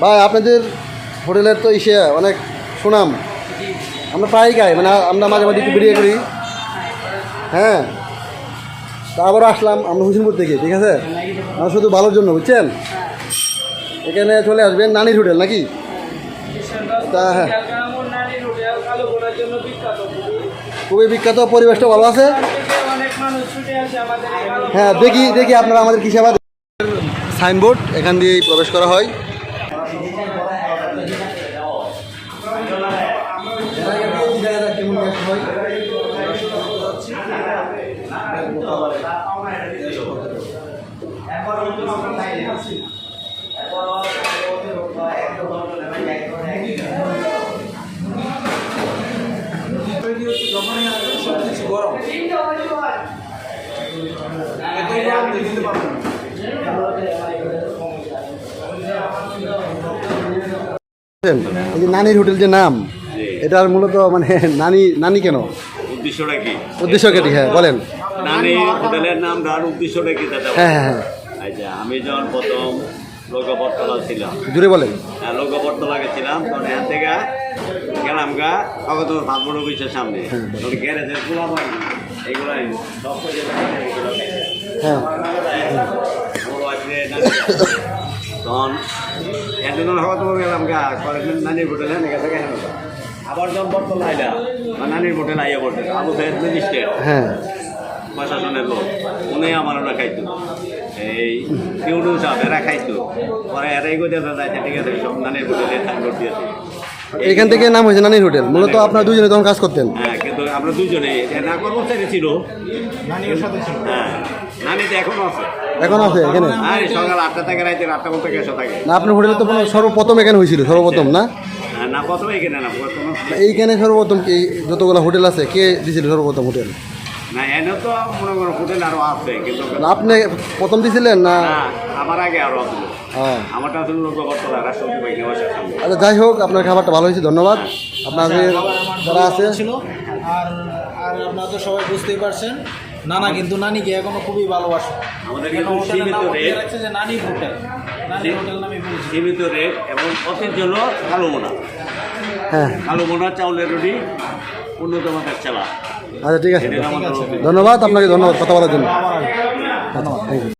ভাই, আপনাদের হোটেলের তো ইসে, অনেক সুনাম। আমরা প্রায়ই খাই মানে আমরা মাঝে মাঝে একটু বেরিয়ে করি। হ্যাঁ। তা আবার আসলাম আমরা হুসেনপুর থেকে, ঠিক আছে? আমরা শুধু ভালোর জন্য, বুঝছেন? এখানে চলে আসবেন নানির হোটেল, নাকি? তা হ্যাঁ। খুবই বিখ্যাত পরিবেশটা ভালো আছে। হ্যাঁ দেখি দেখি আপনারা আমাদের কি সেবা সাইনবোর্ড, এখান দিয়েই প্রবেশ করা হয়। এই যে নানির হোটেল যে নাম এটার মূলত মানে নানি নানি কেন? উদ্দেশ্যটা কি উদ্দেশ্য কেটি হ্যাঁ বলেন। নানি হোটেলের নাম রার উদ্দেশ্যটা কি দাদা। হ্যাঁ হ্যাঁ হ্যাঁ। আচ্ছা আমি যখন প্রথম লোকবটতলা ছিলাম। জুড়ে বলেন। হ্যাঁ লোকবটতলা গেছিলাম তখন এখান থেকে গেলাম গা তখন পাসপোর্ট অফিসের সামনে। তখন গ্যারেজের খোলা পাই এগুলো সব হ্যাঁ। নানি। তখন একদিন হওয়া তো গেলাম গা কয়েকদিন নানির হোটেলে থেকে হেন আবার যখন বটতলা নানির হোটেল আইয়া বটে আবু সাহেব ম্যাজিস্ট্রেট হ্যাঁ। প্রশাসনের লোক উনি আমার ওরা খাইতো। এই কিউডু সাহেব এরা খাইতো পরে এরাই যাইতে ঠিক আছে সব নানের হোটেলে সাইনবোর্ড দিয়েছে। এখান থেকে নাম হয়েছে নানির হোটেল। মূলত আপনারা দুজনে তখন কাজ করতেন। হ্যাঁ কিন্তু আমরা দুজনে না কর্মচারী ছিল। হ্যাঁ নানি তো এখনও আছে। এখন আছে এখানে? হ্যাঁ সকাল আটটা থেকে রাইতে আটটা পর্যন্ত গেছে থাকে। না আপনার হোটেলে তো সর্বপ্রথম এখানে হয়েছিল সর্বপ্রথম না? না প্রথমে এখানে না প্রথম এইখানে সর্বপ্রথম কি যতগুলো হোটেল আছে কে দিয়েছিল সর্বপ্রথম হোটেল? না এনে তো মনে করো হোটেল আরও আছে কিন্তু আপনি প্রথম দিয়েছিলেন না? আমার আগে আরও আছে। হ্যাঁ আমারটা রাষ্ট্রপতি বাইকে বাসার সামনে আচ্ছা যাই হোক আপনার খাবারটা ভালো হয়েছে ধন্যবাদ। আপনাদের যারা আছে। ছিল আর আর আপনারা তো সবাই বুঝতেই পারছেন। নানা কিন্তু নানিকে এখনও খুবই ভালোবাসে। আমাদের কেন কিন্তু সীমিত রেট। যে নানি হোটেল। নানি হোটেল নামে পরিচিত সীমিত রেট এবং অতির জন্য কালো মোনা। হ্যাঁ। কালো মোনা চাউলের রুটি উন্নত মানের চালা। আচ্ছা ঠিক আছে। ধন্যবাদ আপনাকে ধন্যবাদ কথা বলার জন্য। ধন্যবাদ। Thank you